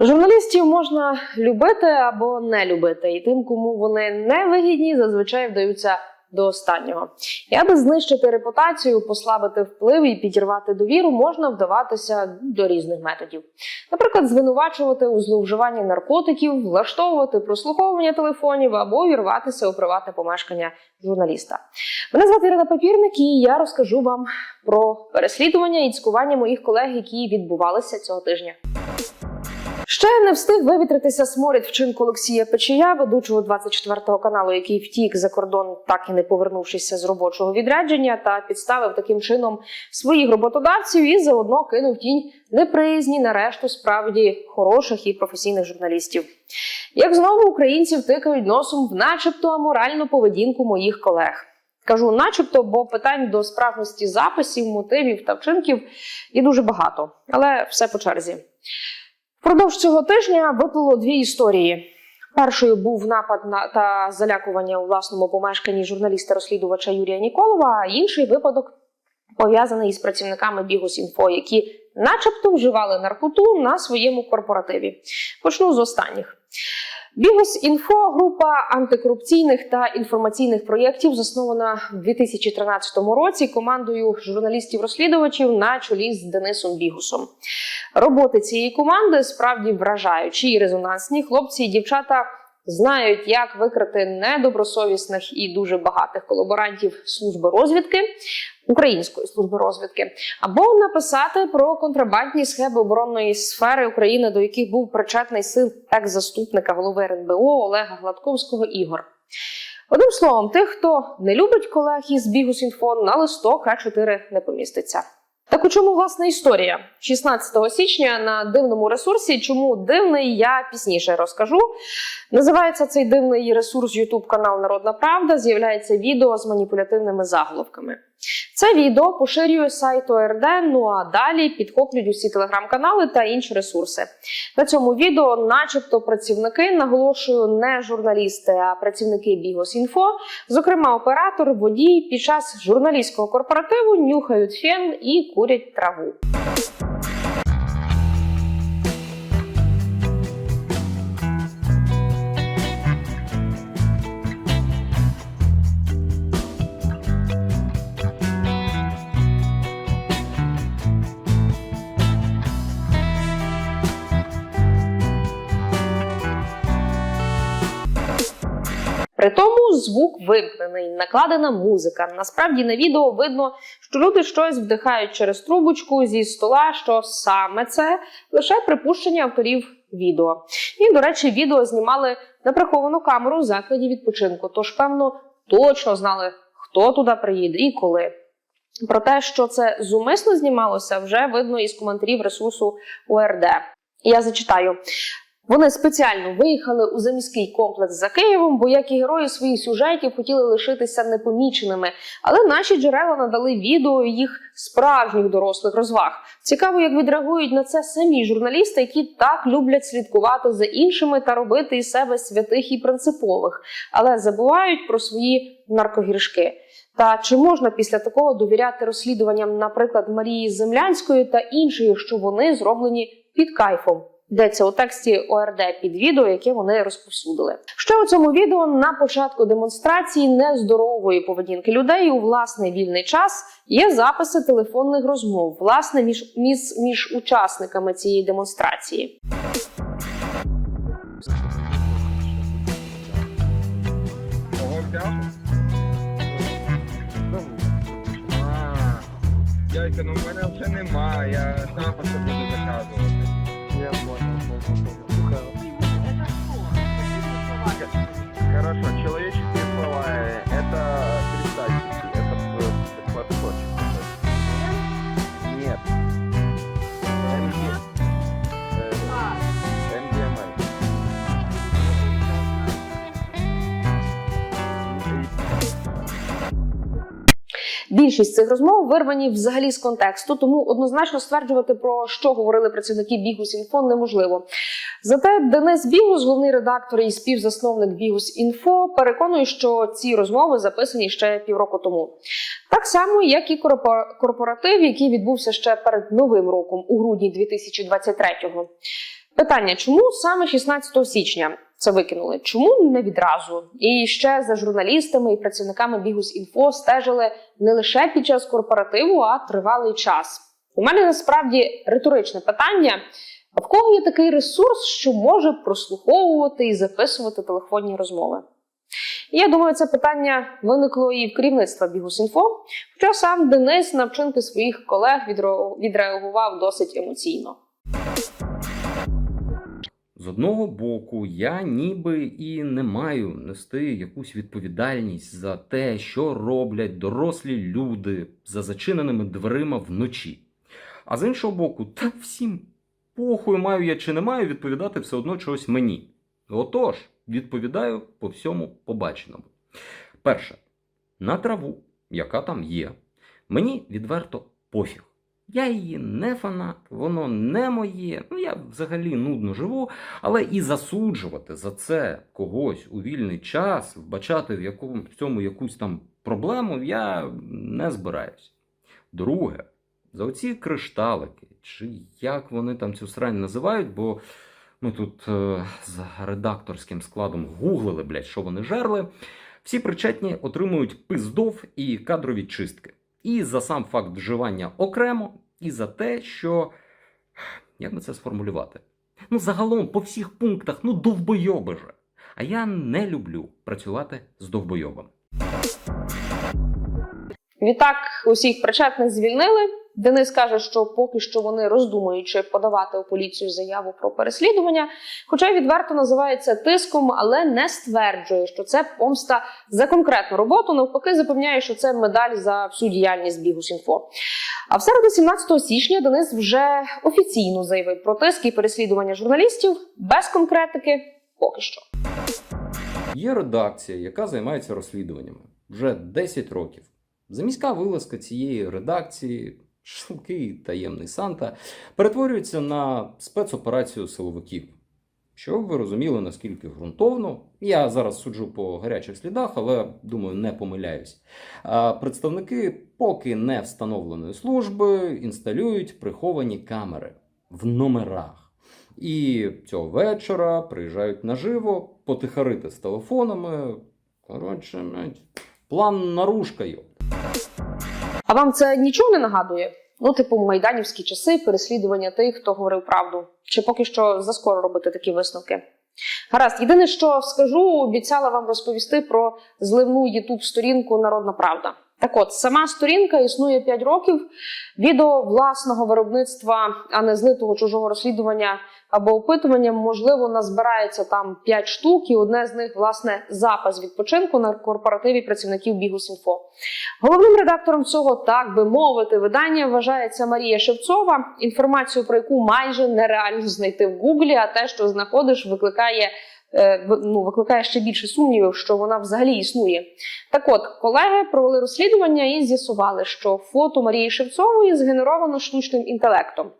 Журналістів можна любити або не любити, і тим, кому вони не вигідні, зазвичай вдаються до останнього. І аби знищити репутацію, послабити вплив і підірвати довіру, можна вдаватися до різних методів. Наприклад, звинувачувати у зловживанні наркотиків, влаштовувати прослуховування телефонів або вірватися у приватне помешкання журналіста. Мене звати Ірина Папірник, і я розкажу вам про переслідування і цькування моїх колег, які відбувалися цього тижня. Ще не встиг вивітритися сморід вчинку Олексія Печія, ведучого 24 каналу, який втік за кордон, так і не повернувшися з робочого відрядження, та підставив таким чином своїх роботодавців і заодно кинув тінь неприязні на решту справді хороших і професійних журналістів. Як знову українці втикають носом в начебто аморальну поведінку моїх колег. Кажу, начебто, бо питань до справності записів, мотивів та вчинків є дуже багато, але все по черзі. Впродовж цього тижня виплило дві історії. Першою був напад на та залякування у власному помешканні журналіста-розслідувача Юрія Ніколова, а інший випадок пов'язаний із працівниками Бігус.Інфо, які, начебто, вживали наркоту на своєму корпоративі. Почну з останніх. Бігус.Інфо – група антикорупційних та інформаційних проєктів, заснована в 2013 році командою журналістів-розслідувачів на чолі з Денисом Бігусом. Роботи цієї команди справді вражаючі і резонансні. Хлопці і дівчата знають, як викрити недобросовісних і дуже багатих колаборантів служби розвідки української служби розвідки, або написати про контрабандні схеми оборонної сфери України, до яких був причетний син екс-заступника голови РНБО Олега Гладковського Ігор. Одним словом, тих, хто не любить колег із Бігус.Інфо, на листок А4 не поміститься. Так у чому власна історія? 16 січня на дивному ресурсі. Чому дивний, я пізніше розкажу. Називається цей дивний ресурс YouTube канал Народна Правда. З'являється відео з маніпулятивними заголовками. Це відео поширює сайт ОРД. Ну а далі підхоплюють усі телеграм-канали та інші ресурси. На цьому відео, начебто, працівники наголошую не журналісти, а працівники Бігос.Інфо, зокрема оператор, водій, під час журналістського корпоративу нюхають фен і курять траву. При тому звук вимкнений, накладена музика. Насправді на відео видно, що люди щось вдихають через трубочку зі стола, що саме це лише припущення авторів відео. І, до речі, відео знімали на приховану камеру в закладі відпочинку. Тож, певно, точно знали, хто туди приїде і коли. Про те, що це зумисно знімалося, вже видно із коментарів ресурсу ОРД. Я зачитаю. Вони спеціально виїхали у заміський комплекс за Києвом, бо як і герої своїх сюжетів хотіли лишитися непоміченими. Але наші джерела надали відео їх справжніх дорослих розваг. Цікаво, як відреагують на це самі журналісти, які так люблять слідкувати за іншими та робити із себе святих і принципових, але забувають про свої наркогіршки. Та чи можна після такого довіряти розслідуванням, наприклад, Марії Землянської та інших, що вони зроблені під кайфом? Йдеться у тексті ОРД під відео, яке вони розповсюдили. Ще у цьому відео на початку демонстрації нездорової поведінки людей у власний вільний час є записи телефонних розмов, власне, між, між, між учасниками цієї демонстрації. Кого взяв? А, Яйка, ну в мене вже нема, я буду. Я понял, понял, понял. Хорошо, человеческие Більшість цих розмов вирвані взагалі з контексту, тому однозначно стверджувати про що говорили працівники Бігус.Інфо неможливо. Зате Денис Бігус, головний редактор і співзасновник Бігус.Інфо, переконує, що ці розмови записані ще півроку тому. Так само, як і корпо- корпоратив, який відбувся ще перед новим роком у грудні 2023-го. Питання: чому саме 16 січня це викинули? Чому не відразу? І ще за журналістами і працівниками Бігус.Інфо стежили не лише під час корпоративу, а тривалий час. У мене насправді риторичне питання: в кого є такий ресурс, що може прослуховувати і записувати телефонні розмови? Я думаю, це питання виникло і в керівництва Бігус.Інфо, хоча сам Денис на вчинки своїх колег відреагував досить емоційно. З одного боку, я ніби і не маю нести якусь відповідальність за те, що роблять дорослі люди за зачиненими дверима вночі. А з іншого боку, та всім похуй маю я чи не маю відповідати все одно чогось мені. Отож, відповідаю по всьому побаченому. Перше, на траву, яка там є, мені відверто пофіг. Я її не фанат, воно не моє. Ну я взагалі нудно живу, але і засуджувати за це когось у вільний час, вбачати в якому в цьому якусь там проблему, я не збираюсь. Друге, за оці кришталики, чи як вони там цю срань називають, бо ми тут е, з редакторським складом гуглили, блядь, що вони жерли. Всі причетні отримують пиздов і кадрові чистки. І за сам факт вживання окремо, і за те, що. Як би це сформулювати? Ну, загалом, по всіх пунктах, ну, довбойоби же. А я не люблю працювати з довбойобом. Відтак усіх причетних звільнили. Денис каже, що поки що вони роздумують, чи подавати у поліцію заяву про переслідування, хоча й відверто називає тиском, але не стверджує, що це помста за конкретну роботу. Навпаки, запевняє, що це медаль за всю діяльність Бігус.Інфо. А в середу 17 січня Денис вже офіційно заявив про тиск і переслідування журналістів без конкретики. Поки що. Є редакція, яка займається розслідуваннями вже 10 років. Заміська вилазка цієї редакції, швидкий таємний Санта, перетворюється на спецоперацію силовиків. Щоб ви розуміли, наскільки ґрунтовно, я зараз суджу по гарячих слідах, але думаю, не помиляюсь. Представники поки не встановленої служби інсталюють приховані камери в номерах. І цього вечора приїжджають наживо, потихарити з телефонами. Коротше, план наружка, йо. А вам це нічого не нагадує? Ну, типу, майданівські часи, переслідування тих, хто говорив правду. Чи поки що заскоро робити такі висновки? Гаразд, єдине, що скажу, обіцяла вам розповісти про зливну ютуб сторінку Народна Правда. Так от, сама сторінка існує 5 років. Відео власного виробництва, а не злитого чужого розслідування або опитування, можливо, назбирається там 5 штук, і одне з них, власне, запис відпочинку на корпоративі працівників Бігус.Інфо. Головним редактором цього, так би мовити, видання вважається Марія Шевцова. Інформацію про яку майже нереально знайти в Гуглі, а те, що знаходиш, викликає. Е, Ну, викликає ще більше сумнівів, що вона взагалі існує. Так от, колеги провели розслідування і з'ясували, що фото Марії Шевцової згенеровано штучним інтелектом.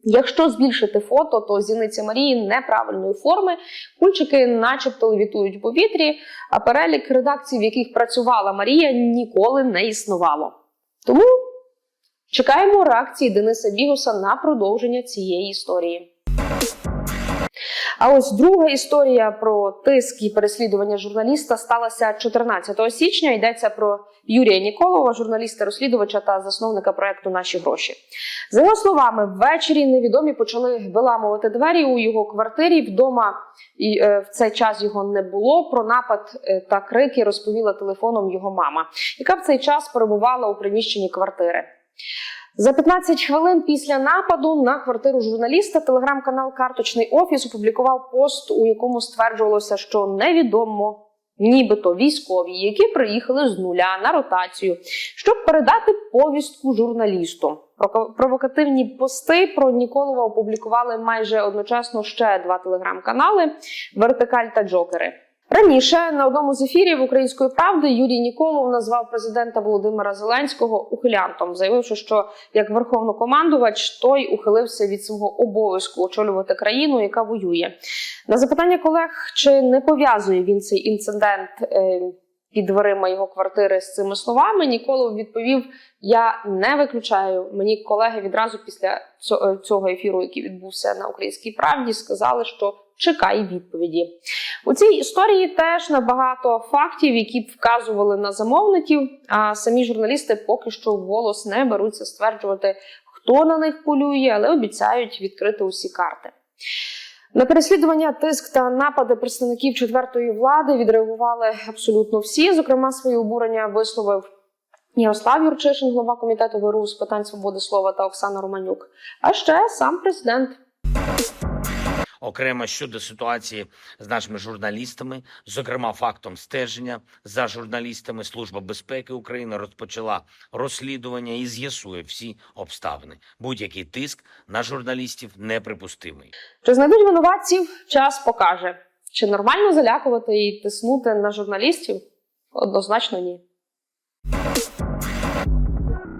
Якщо збільшити фото, то зіниця Марії неправильної форми, кульчики начебто левітують в повітрі, а перелік редакцій, в яких працювала Марія, ніколи не існувало. Тому чекаємо реакції Дениса Бігуса на продовження цієї історії. А ось друга історія про тиск і переслідування журналіста сталася 14 січня. Йдеться про Юрія Ніколова, журналіста-розслідувача та засновника проекту Наші гроші. За його словами, ввечері невідомі почали виламувати двері у його квартирі. Вдома і е, в цей час його не було. Про напад е, та крики розповіла телефоном його мама, яка в цей час перебувала у приміщенні квартири. За 15 хвилин після нападу на квартиру журналіста телеграм-канал Карточний офіс опублікував пост, у якому стверджувалося, що невідомо. Нібито військові, які приїхали з нуля на ротацію, щоб передати повістку журналісту. Провокативні пости про Ніколова опублікували майже одночасно ще два телеграм-канали Вертикаль та Джокери. Раніше на одному з ефірів Української правди Юрій Ніколов назвав президента Володимира Зеленського ухилянтом, заявивши, що як верховнокомандувач той ухилився від свого обов'язку очолювати країну, яка воює. На запитання колег, чи не пов'язує він цей інцидент е, під дверима його квартири з цими словами, Ніколов відповів: Я не виключаю. Мені колеги відразу після е, цього ефіру, який відбувся на українській правді, сказали, що чекай відповіді. У цій історії теж набагато фактів, які б вказували на замовників. А самі журналісти поки що вголос не беруться стверджувати, хто на них полює, але обіцяють відкрити усі карти. На переслідування, тиск та напади представників четвертої влади відреагували абсолютно всі. Зокрема, свої обурення висловив Ярослав Юрчишин, голова комітету ВРУ з питань свободи слова та Оксана Романюк. А ще сам президент. Окремо щодо ситуації з нашими журналістами, зокрема фактом стеження за журналістами, Служба безпеки України розпочала розслідування і з'ясує всі обставини. Будь-який тиск на журналістів неприпустимий. Чи знайдуть винуватців? Час покаже. Чи нормально залякувати і тиснути на журналістів? Однозначно ні.